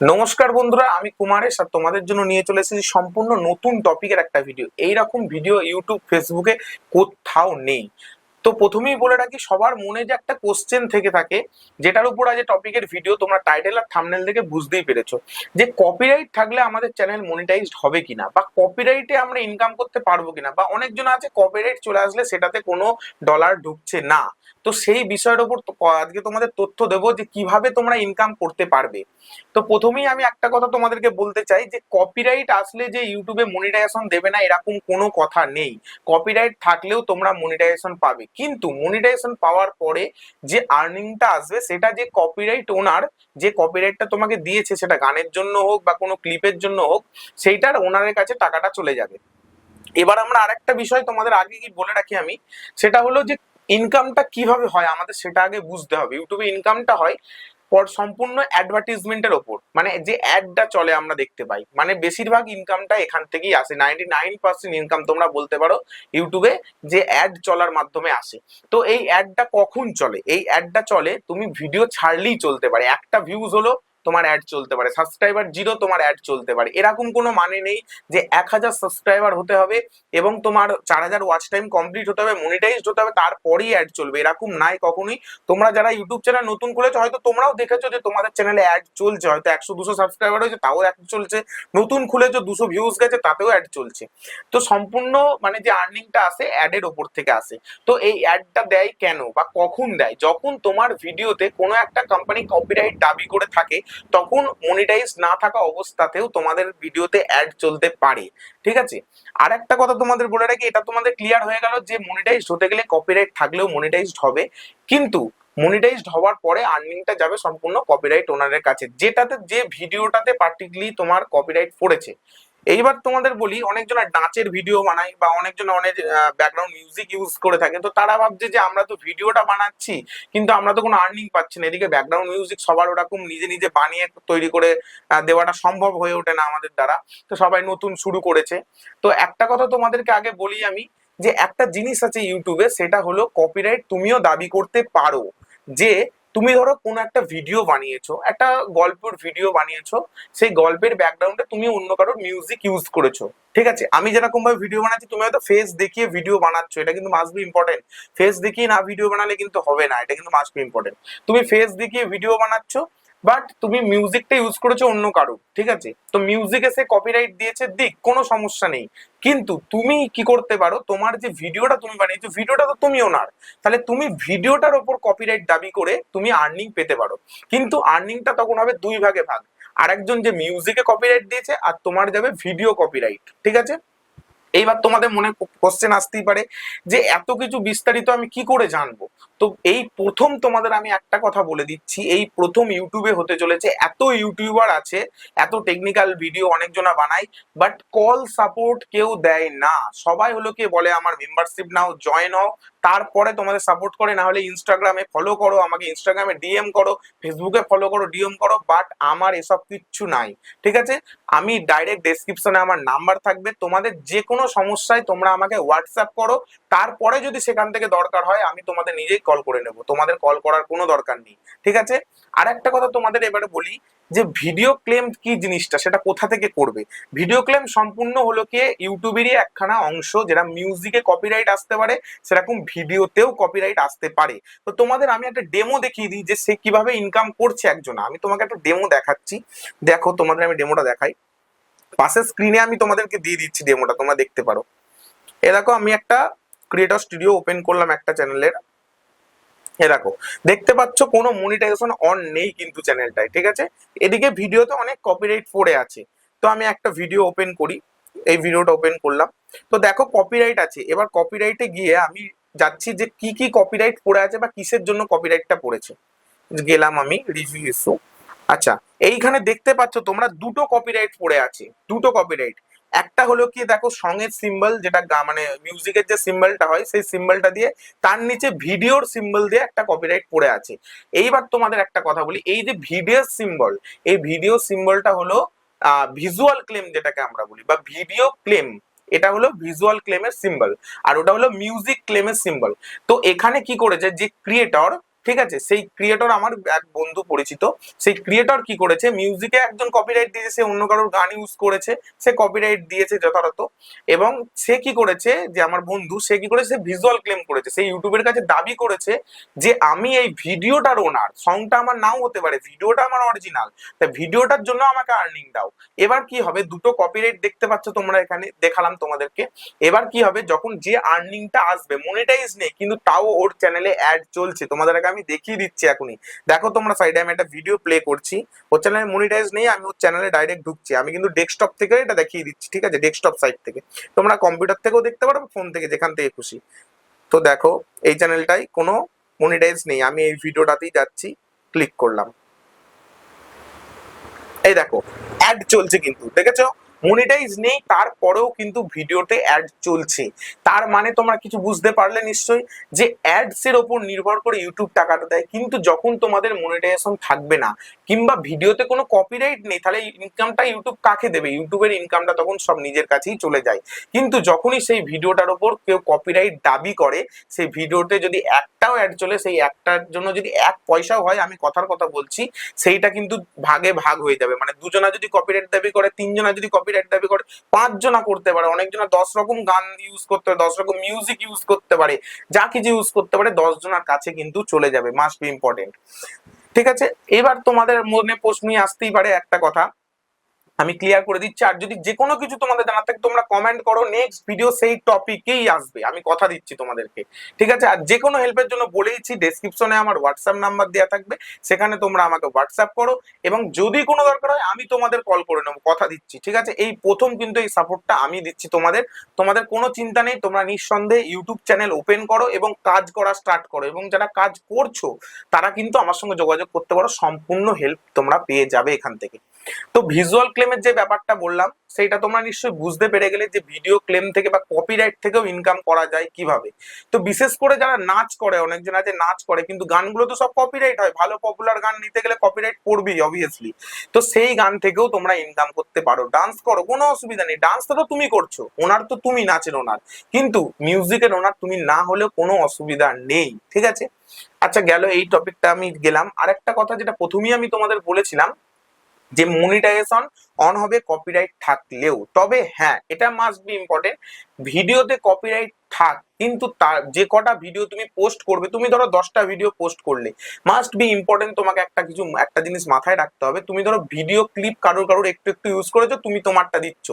নমস্কার বন্ধুরা, আমি কুমারেশ আর তোমাদের জন্য নিয়ে চলে এসেছি সম্পূর্ণ নতুন টপিকের একটা ভিডিও এইরকম ভিডিও ইউটিউব ফেসবুকে কোথাও নেই। তো প্রথমেই বলে রাখি, সবার মনে যে একটা কোশ্চেন থেকে থাকে, যেটার উপর আজ টপিকের ভিডিও তোমরা টাইটেল আর থামনেল দেখে বুঝতেই পেরেছ, যে কপিরাইট থাকলে আমাদের চ্যানেল মনিটাইজড হবে কিনা, বা কপিরাইটে আমরা ইনকাম করতে পারব কিনা, বা অনেকজন আছে কপিরাইট চলে আসলে সেটাতে কোনো ডলার ঢুকছে না। তো সেই বিষয়ের উপর তো- আজকে তোমাদের তথ্য দেবো যে কীভাবে তোমরা ইনকাম করতে পারবে। তো প্রথমেই আমি একটা কথা তোমাদেরকে বলতে চাই যে কপিরাইট আসলে যে ইউটিউবে মনিটাইজেশন দেবে না, এরকম কোনো কথা নেই। কপিরাইট থাকলেও তোমরা মনিটাইজেশন পাবে। কিন্তু মনিটাইজেশন পাওয়ার পরে যে আর্নিংটা আসবে, সেটা যে কপিরাইট ওনার যে কপিরাইটটা তোমাকে দিয়েছে, সেটা গানের জন্য হোক বা কোনো ক্লিপের জন্য হোক, সেইটার ওনারের কাছে টাকাটা চলে যাবে। এবার আমরা আরেকটা বিষয় তোমাদের আগে কি বলে রাখি আমি? সেটা হলো যে ইনকামটা কীভাবে হয় আমাদের সেটা আগে বুঝতে হবে। ইউটিউবে ইনকামটা হয় পর সম্পূর্ণ অ্যাডভার্টিজমেন্টের ওপর। মানে যে অ্যাডটা চলে আমরা দেখতে পাই। মানে বেশিরভাগ ইনকামটা এখান থেকেই আসে। নাইনটি নাইন পার্সেন্ট ইনকাম তোমরা বলতে পারো ইউটিউবে যে অ্যাড চলার মাধ্যমে আসে। তো এই অ্যাডটা কখন চলে? এই অ্যাডটা চলে, তুমি ভিডিও ছাড়লেই চলতে পারে। একটা ভিউজ হলো তোমার অ্যাড চলতে পারে সাবস্ক্রাইবার জিরো তোমার অ্যাড চলতে পারে। এরকম কোনো মানে নেই যে এক হাজার সাবস্ক্রাইবার হতে হবে এবং তোমার চার হাজার ওয়াচ টাইম কমপ্লিট হতে হবে মনিটাইজড হতে হবে, তারপরেই অ্যাড চলবে। এরকম নাই কখনোই। তোমরা যারা ইউটিউব চ্যানেল নতুন খুলেছো হয়তো তোমরাও দেখেছ যে তোমাদের চ্যানেলে অ্যাড চলছে, হয়তো একশো দুশো সাবস্ক্রাইবার হয়েছে, তাও অ্যাড চলছে। নতুন খুলেছো, দুশো ভিউজ গেছে, তাতেও অ্যাড চলছে। তো সম্পূর্ণ মানে যে আর্নিংটা আসে অ্যাডের ওপর থেকে আসে। তো এই অ্যাডটা দেয় কেন বা কখন দেয়? যখন তোমার ভিডিওতে কোনো একটা কোম্পানি কপিরাইট দাবি করে থাকে তখন মনিটাইজ না থাকা অবস্থাতেও তোমাদের ভিডিওতে অ্যাড চলতে পারে। ঠিক আছে? আর একটা কথা তোমাদের বলে রাখি, এটা তোমাদের ক্লিয়ার হয়ে গেল যে মনিটাইজড হতে গেলে কপিরাইট থাকলেও মনিটাইজড হবে। কিন্তু মনিটাইজড হওয়ার পরে আর্নিংটা যাবে সম্পূর্ণ কপিরাইট ওনারের কাছে। যেটাতে যে ভিডিওটাতে পার্টিকুলারলি তোমার কপিরাইট পড়েছে। এইবার তোমাদের বলি, অনেকজন নাচের ভিডিও বানায় বা অনেকজন অনেক ব্যাকগ্রাউন্ড মিউজিক ইউজ করে থাকে। তো তারা ভাবছে যে আমরা তো ভিডিওটা বানাচ্ছি, কিন্তু আমরা তো কোনো আর্নিং পাচ্ছি না। এদিকে ব্যাকগ্রাউন্ড মিউজিক সবার ওরকম নিজে নিজে বানিয়ে তৈরি করে দেওয়াটা সম্ভব হয়ে ওঠে না আমাদের দ্বারা। তো সবাই নতুন শুরু করেছে। তো একটা কথা তোমাদেরকে আগে বলি আমি, যে একটা জিনিস আছে ইউটিউবে সেটা হলো কপিরাইট তুমিও দাবি করতে পারো। যে তুমি ধরো কোনো একটা ভিডিও বানিয়েছো, একটা গল্পের ভিডিও বানিয়েছো, সেই গল্পের ব্যাকগ্রাউন্ডে তুমি অন্য কারোর মিউজিক ইউজ করেছ, ঠিক আছে? আমি যেরকম ভাবে ভিডিও বানাচ্ছি, তুমি হয়তো ফেস দেখিয়ে ভিডিও বানাচ্ছো, এটা কিন্তু মাস্ট বি ইম্পর্টেন্ট ফেস দেখিয়ে না ভিডিও বানালে কিন্তু হবে না, এটা কিন্তু মাস্ট বি ইম্পর্টেন্ট তুমি ফেস দেখিয়ে ভিডিও বানাচ্ছো বাট তুমি মিউজিকটা ইউজ করেছ অন্য কারও, ঠিক আছে? তো মিউজিকে সে কপিরাইট দিয়েছে, দিক, কোনো সমস্যা নেই। কিন্তু তুমি কি করতে পারো, তোমার যে ভিডিওটা তুমি বানিয়েছো ভিডিওটা তো তুমি ওনার তাহলে তুমি ভিডিওটার ওপর কপিরাইট দাবি করে তুমি আর্নিং পেতে পারো। কিন্তু আর্নিংটা তখন হবে দুই ভাগে ভাগ। আরেকজন যে মিউজিকে কপিরাইট দিয়েছে, আর তোমার যাবে ভিডিও কপিরাইট ঠিক আছে? এইবার তোমাদের মনে কোশ্চেন আসতেই পারে যে এত কিছু বিস্তারিত আমি কি করে জানব? তো এই প্রথম তোমাদের আমি একটা কথা বলে দিচ্ছি, এই প্রথম ইউটিউবে হতে চলেছে, এত ইউটিউবার আছে, এত টেকনিক্যাল ভিডিও অনেকজনা বানায় বাট কল সাপোর্ট কেউ দেয় না। সবাই হলো কে বলে, আমার মেম্বারশিপ নাও জয়েন হও। তারপরে তোমাদের সাপোর্ট করে, না হলে ইনস্টাগ্রামে ফলো করো, আমাকে ইনস্টাগ্রামে ডিএম করো ফেসবুকে ফলো করো ডিএম করো বাট আমার এসব কিচ্ছু নাই। ঠিক আছে? আমি ডাইরেক্ট ডেসক্রিপশনে আমার নাম্বার থাকবে। তোমাদের যে কোনো সমস্যায় তোমরা আমাকে হোয়াটসঅ্যাপ করো তারপরে যদি সেখান থেকে দরকার হয়, আমি তোমাদের নিজেই কল করে নেব। তোমাদের কল করার কোনো দরকার নেই। ঠিক আছে? আর একটা কথা তোমাদের এবারে বলি, যে ভিডিও ক্লেম কি জিনিসটা, সেটা কোথা থেকে করবে? ভিডিও ক্লেম সম্পূর্ণ হলো কি? ইউটিউবেরই একখানা অংশ, যেটা মিউজিকে কপিরাইট আসতে পারে, সেরকম ভিডিওতেও কপিরাইট আসতে পারে। তো তোমাদের আমি একটা ডেমো দেখিয়ে দিই, যে সে কীভাবে ইনকাম করছে একজন। আমি তোমাকে একটা ডেমো দেখাচ্ছি। দেখো, তোমাদের আমি ডেমোটা দেখাই। পাশের স্ক্রিনে আমি তোমাদেরকে দিয়ে দিচ্ছি ডেমোটা তোমরা দেখতে পারো। এ দেখো, আমি একটা ক্রিয়েটর স্টুডিও ওপেন করলাম একটা চ্যানেলের এ দেখো, দেখতে পাচ্ছ কোনো মনিটাইজেশন অন নেই কিন্তু চ্যানেলটায় ঠিক আছে? এদিকে ভিডিওতে অনেক কপিরাইট পড়ে আছে। তো আমি একটা ভিডিও ওপেন করি, এই ভিডিওটা ওপেন করলাম। তো দেখো কপিরাইট আছে, এবার কপিরাইটে গিয়ে আমি যাচ্ছি যে কি কি কপিরাইট পড়ে আছে বা কিসের জন্য কপিরাইটটা পড়েছে। গেলাম আমি রিভিউ ইস্যু আচ্ছা এইখানে দেখতে পাচ্ছ তোমরা দুটো কপিরাইট পড়ে আছে, দুটো কপিরাইট একটা হলো কি দেখো সঙের সিম্বল যেটা মানে মিউজিকের যে সিম্বলটা হয়, সেই সিম্বলটা দিয়ে তার নিচে ভিডিওর সিম্বল দিয়ে একটা কপিরাইট পড়ে আছে। এইবার তোমাদের একটা কথা বলি, এই যে ভিডিও সিম্বল এই ভিডিও সিম্বলটা হলো ভিজুয়াল ক্লেম যেটাকে আমরা বলি, বা ভিডিও ক্লেম এটা হলো ভিজুয়াল ক্লেমের সিম্বল আর ওটা হলো মিউজিক ক্লেমের সিম্বল তো এখানে কি করেছে, যে ক্রিয়েটর ঠিক আছে? সেই ক্রিয়েটর আমার এক বন্ধু পরিচিত, সেই ক্রিয়েটর কি করেছে? মিউজিকে একজন কপিরাইট দিয়েছে, সে অন্য কারোর গান ইউজ করেছে, সে কপিরাইট দিয়েছে যথাযথ এবং সে কি করেছে? যে আমার বন্ধু, সে কি করেছে? সে ভিজুয়াল ক্লেম করেছে। সেই ইউটিউবের কাছে দাবি করেছে যে আমি এই ভিডিওটার ওনার সংটা আমার নাও হতে পারে ভিডিওটা আমার অরিজিনাল তা ভিডিওটার জন্য আমাকে আর্নিং দাও। এবার কি হবে? দুটো কপিরাইট দেখতে পাচ্ছ তোমরা এখানে, দেখালাম তোমাদেরকে। এবার কি হবে? যখন যে আর্নিংটা আসবে মনিটাইজ নেই, কিন্তু তাও ওর চ্যানেলে অ্যাড চলছে। তোমাদের আগে আমি দেখিয়ে দিচ্ছি এখনই। দেখো তোমরা সাইডে আমি একটা ভিডিও প্লে করছি। ওর চ্যানেলে মনিটাইজ নেই, আমি ওর চ্যানেলে ডাইরেক্ট ঢুকছি। আমি কিন্তু ডেস্কটপ থেকে এটা দেখিয়ে দিচ্ছি, ঠিক আছে? ডেস্কটপ সাইট থেকে। তোমরা কম্পিউটার থেকেও দেখতে পারো ফোন থেকে যেখান থেকে খুশি। তো দেখো, এই চ্যানেলটাই কোনো মনিটাইজ নেই। আমি এই ভিডিওটাতেই যাচ্ছি ক্লিক করলাম। এই দেখো অ্যাড চলছে কিন্তু, দেখেছ? মনিটাইজ নেই, তারপরেও কিন্তু ভিডিওতে অ্যাড চলছে। তার মানে তোমরা কিছু বুঝতে পারলে নিশ্চয়ই যে অ্যাডস এর ওপর নির্ভর করে ইউটিউব টাকাটা দেয়, কিন্তু যখন তোমাদের মনিটাইজেশন থাকবে না, কিংবা ভিডিওতে কোনো কপিরাইট নেই, তাহলে ইনকামটা ইউটিউব কাকে দেবে? ইউটিউবের ইনকামটা তখন সব নিজের কাছেই চলে যায়। কিন্তু যখনই সেই ভিডিওটার ওপর কেউ কপিরাইট দাবি করে, সেই ভিডিওতে যদি একটাও অ্যাড চলে, সেই একটার জন্য যদি এক পয়সাও হয়, আমি কথার কথা বলছি, সেইটা কিন্তু ভাগে ভাগ হয়ে যাবে। মানে দুজনা যদি কপিরাইট দাবি করে, তিনজনা যদি কপিরাইট দাবি করে পাঁচজনা করতে পারে। অনেকজনা দশ রকম গান ইউজ করতে পারে, দশ রকম মিউজিক ইউজ করতে পারে, যা কিছু ইউজ করতে পারে দশ জনার কাছে কিন্তু চলে যাবে। মাস্ট বি ইম্পর্টেন্ট ঠিক আছে? এবার তোমাদের মনে প্রশ্নই আসতেই পারে একটা কথা। আমি ক্লিয়ার করে দিচ্ছি। আর যদি যে কোনো কিছু তোমাদের জানার থাকে, তোমরা কমেন্ট করো। নেক্সট ভিডিও সেই টপিকেই আসবে। আমি কথা দিচ্ছি তোমাদেরকে। ঠিক আছে? আর যে কোনো হেল্পের জন্য বলেইছি ডেসক্রিপশনে আমার হোয়াটসঅ্যাপ নাম্বার দেওয়া থাকবে। সেখানে তোমরা আমাকে হোয়াটসঅ্যাপ করো এবং যদি কোনো দরকার হয়, আমি তোমাদের কল করে নেব। কথা দিচ্ছি। ঠিক আছে? এই প্রথম কিন্তু এই সাপোর্টটা আমি দিচ্ছি তোমাদের। তোমাদের কোনো চিন্তা নেই। তোমরা নিঃসন্দেহে ইউটিউব চ্যানেল ওপেন করো এবং কাজ করা স্টার্ট করো। এবং যারা কাজ করছ, তারা কিন্তু আমার সঙ্গে যোগাযোগ করতে পারো। সম্পূর্ণ হেল্প তোমরা পেয়ে যাবে এখান থেকে। তো ভিজুয়াল ক্লেমের যে ব্যাপারটা বললাম সেটা তোমরা নিশ্চয়ই বুঝতে পেরে গেলে যে ভিডিও ক্লেম থেকে বা কপিরাইট থেকেও ইনকাম করা যায় কীভাবে। তো বিশেষ করে যারা নাচ করে, অনেকজন আছে নাচ করে, কিন্তু গানগুলো তো সব কপিরাইট হয়। ভালো পপুলার গান নিতে গেলে কপিরাইট পড়বেই অবভিয়াসলি তো সেই গান থেকেও তোমরা ইনকাম করতে পারো। ডান্স করো, কোনো অসুবিধা নেই। ডান্স তো তুমি করছ, ওনার তো তুমি নাচের ওনার। কিন্তু মিউজিকের ওনার তুমি না হলেও কোনো অসুবিধা নেই, ঠিক আছে? আচ্ছা গেল এই টপিকটা আমি গেলাম। আরেকটা কথা যেটা প্রথমেই আমি তোমাদের বলেছিলাম যে মনিটাইজেশন অন হবে কপিরাইট থাকলেও, তবে হ্যাঁ এটা মাস্ট বি ইম্পর্টেন্ট ভিডিওতে কপিরাইট থাক, কিন্তু তার, যে কটা ভিডিও তুমি পোস্ট করবে, তুমি ধরো দশটা ভিডিও পোস্ট করলে মাস্ট বি ইম্পর্টেন্ট তোমাকে একটা কিছু, একটা জিনিস মাথায় রাখতে হবে, তুমি ধরো ভিডিও ক্লিপ কারোর কারোর একটু একটু ইউজ করেছ, তুমি তোমারটা দিচ্ছ।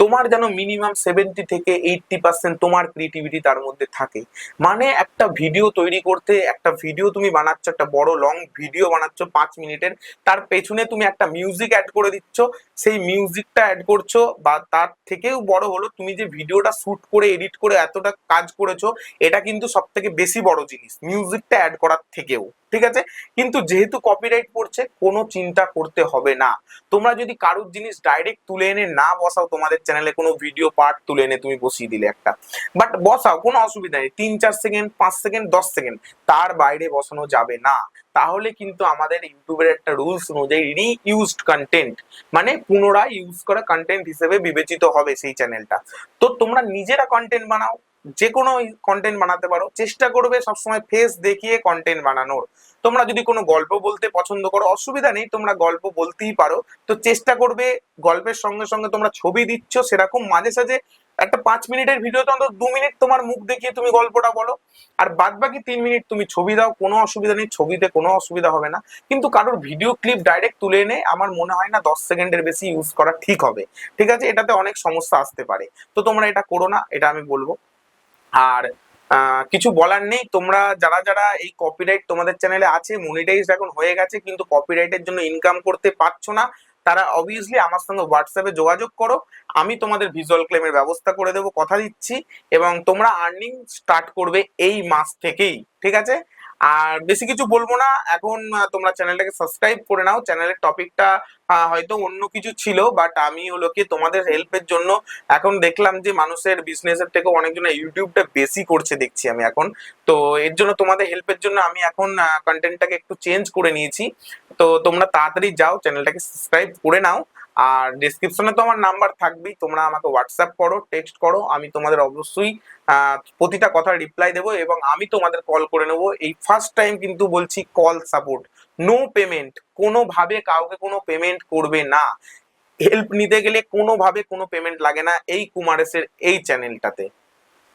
তোমার যেন মিনিমাম সেভেন্টি থেকে এইটটি পার্সেন্ট তোমার ক্রিয়েটিভিটি তার মধ্যে থাকে। মানে একটা ভিডিও তৈরি করতে, একটা ভিডিও তুমি বানাচ্ছ, একটা বড় লং ভিডিও বানাচ্ছ পাঁচ মিনিটের, তার পেছনে তুমি একটা মিউজিক অ্যাড করে দিচ্ছ। সেই মিউজিকটা অ্যাড করছ বা তার থেকেও বড় হলো, তুমি যে ভিডিওটা শুট করে এডিট করে এতটা কাজ করেছ, এটা কিন্তু সব থেকে বেশি বড় জিনিস মিউজিকটা অ্যাড করার থেকেও। ঠিক আছে? কিন্তু যেহেতু কপিরাইট পড়ছে, কোনো চিন্তা করতে হবে না। তোমরা যদি কারোর জিনিস ডাইরেক্ট তুলে এনে না বসাও, তোমাদের চ্যানেলে কোনো ভিডিও পার্ট তুলে এনে তুমি বসিয়ে দিলে একটা। বাট বসাও, কোনো অসুবিধা নেই। তিন, চার সেকেন্ড পাঁচ সেকেন্ড দশ সেকেন্ড তার বাইরে বসানো যাবে না। তাহলে কিন্তু আমাদের ইউটিউবের একটা রুলস অনুযায়ী রিইউজড কন্টেন্ট মানে পুনরায় ইউজ করা কন্টেন্ট হিসেবে বিবেচিত হবে সেই চ্যানেলটা তো তোমরা নিজেরা কন্টেন্ট বানাও যে কোনো কন্টেন্ট বানাতে পারো। চেষ্টা করবে সবসময় ফেস দেখিয়ে কন্টেন্ট বানানোর। তোমরা যদি কোনো গল্প বলতে পছন্দ করো, অসুবিধা নেই, তোমরা গল্প বলতেই পারো। তো চেষ্টা করবে, গল্পের সঙ্গে সঙ্গে তোমরা ছবি দিচ্ছ সেরকম। মাঝে সাঝে একটা পাঁচ মিনিটের ভিডিওতে অন্তত দু মিনিট তোমার মুখ দেখিয়ে তুমি গল্পটা বলো। আর বাদ বাকি তিন মিনিট তুমি ছবি দাও, কোনো অসুবিধা নেই, ছবিতে কোনো অসুবিধা হবে না। কিন্তু কারোর ভিডিও ক্লিপ ডাইরেক্ট তুলে এনে আমার মনে হয় না দশ সেকেন্ডের বেশি ইউজ করা ঠিক হবে। ঠিক আছে? এটাতে অনেক সমস্যা আসতে পারে। তো তোমরা এটা করো না, এটা আমি বলব। আর কিছু বলার নেই। তোমরা যারা যারা এই কপিরাইট তোমাদের চ্যানেলে আছে মনিটাইজ এখন হয়ে গেছে, কিন্তু কপিরাইটের জন্য ইনকাম করতে পারছ না, তারা অবভিয়াসলি আমার সঙ্গে হোয়াটসঅ্যাপে যোগাযোগ করো। আমি তোমাদের ভিজুয়াল ক্লেমের ব্যবস্থা করে দেবো, কথা দিচ্ছি, এবং তোমরা আর্নিং স্টার্ট করবে এই মাস থেকেই, ঠিক আছে? আর বেশি কিছু বলব না। এখন তোমরা চ্যানেলটাকে সাবস্ক্রাইব করে নাও। চ্যানেলের টপিকটা হয়তো অন্য কিছু ছিল বাট আমি হলো কি তোমাদের হেল্পের জন্য এখন দেখলাম যে মানুষের বিজনেসের থেকে অনেকজন ইউটিউবটা বেশি করছে দেখছি আমি এখন। তো এর জন্য তোমাদের হেল্পের জন্য আমি এখন কন্টেন্টটাকে একটু চেঞ্জ করে নিয়েছি। তো তোমরা তাড়াতাড়ি যাও, চ্যানেলটাকে সাবস্ক্রাইব করে নাও। আর ডিসক্রিপশনে তো আমার নাম্বার থাকবেই। তোমরা আমাকে হোয়াটসঅ্যাপ করো টেক্সট করো, আমি তোমাদের অবশ্যই প্রতিটা কথার রিপ্লাই দেবো এবং আমি তোমাদের কল করে নেব। এই ফার্স্ট টাইম কিন্তু বলছি কল সাপোর্ট নো পেমেন্ট কোনোভাবে কাউকে কোনো পেমেন্ট করবে না। হেল্প নিতে গেলে কোনোভাবে কোনো পেমেন্ট লাগে না এই কুমারেসের এই চ্যানেলটাতে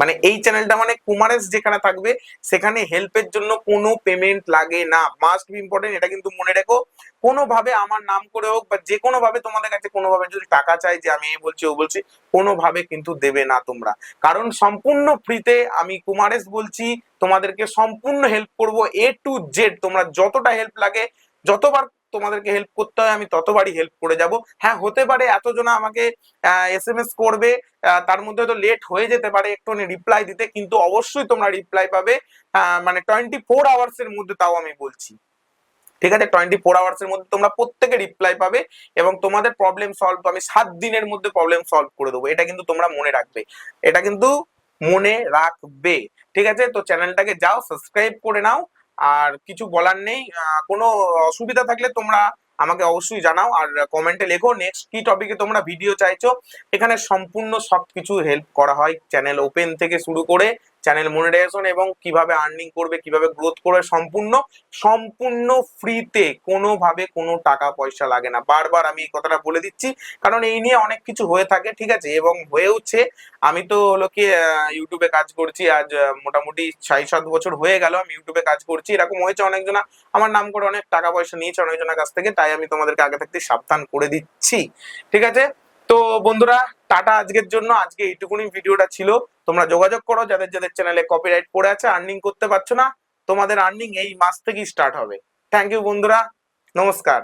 মানে এই চ্যানেলটা মানে কুমারেস যেখানে থাকবে, সেখানে হেল্পের জন্য কোনো পেমেন্ট লাগে না। মাস্ট বি ইম্পর্টেন্ট এটা কিন্তু মনে রেখো। কোনোভাবে আমার নাম করে হোক বা যে কোনো ভাবে তোমাদের কাছে কোনোভাবে যদি টাকা চাই যে আমি এই বলছি, ও বলছি, কোনোভাবে কিন্তু দেবে না তোমরা। কারণ সম্পূর্ণ ফ্রিতে আমি কুমারেশ বলছি, তোমাদেরকে সম্পূর্ণ হেল্প করব এ টু জেড তোমরা যতটা হেল্প লাগে, যতবার তোমাদেরকে হেল্প করতে হয়, আমি ততবারই হেল্প করে যাব। হ্যাঁ হতে পারে এতজনা আমাকে এস এম এস করবে তার মধ্যে তো লেট হয়ে যেতে পারে একটু রিপ্লাই দিতে, কিন্তু অবশ্যই তোমরা রিপ্লাই পাবে মানে টোয়েন্টি ফোর আওয়ার্স এর মধ্যে তাও আমি বলছি। ঠিক আছে? টোয়েন্টি ফোর আওয়ার্স এর মধ্যে তোমরা প্রত্যেকে রিপ্লাই পাবে এবং তোমাদের প্রবলেম সলভ আমি সাত দিনের মধ্যে প্রবলেম সলভ করে দেবো। এটা কিন্তু তোমরা মনে রাখবে। এটা কিন্তু মনে রাখবে। ঠিক আছে? তো চ্যানেলটাকে যাও সাবস্ক্রাইব করে নাও। আর কিছু বলার নেই। কোনো অসুবিধা থাকলে তোমরা আমাকে অবশ্যই জানাও আর কমেন্টে লেখো। নেক্সট কি টপিকে তোমরা ভিডিও চাইছো? এখানে সম্পূর্ণ সব কিছু হেল্প করা হয়। চ্যানেল ওপেন থেকে শুরু করে চ্যানেল মনিটাইজেশন এবং কীভাবে আর্নিং করবে, কীভাবে গ্রোথ করবে, সম্পূর্ণ সম্পূর্ণ ফ্রিতে কোনোভাবে কোনো টাকা পয়সা লাগে না। বারবার আমি এই কথাটা বলে দিচ্ছি, কারণ এই নিয়ে অনেক কিছু হয়ে থাকে, ঠিক আছে? এবং হয়েওছে, আমি তো হলো কি ইউটিউবে কাজ করছি, আজ মোটামুটি ছয় সাত বছর হয়ে গেল, আমি ইউটিউবে কাজ করছি। এরকম হয়েছে অনেকজনা, আমার নাম করে অনেক টাকা পয়সা নিয়েছে অনেকজনের কাছ থেকে, তাই আমি তোমাদেরকে আগে থাকতে সাবধান করে দিচ্ছি, ঠিক আছে? তো বন্ধুরা, টাটা আজকের জন্য। আজকে এইটুকুনি ভিডিওটা ছিল। তোমরা যোগাযোগ করো, যাদের যাদের চ্যানেলে কপিরাইট পড়ে আছে আর্নিং করতে পারছ না, তোমাদের আর্নিং এই মাস থেকেই স্টার্ট হবে। থ্যাংক ইউ বন্ধুরা, নমস্কার।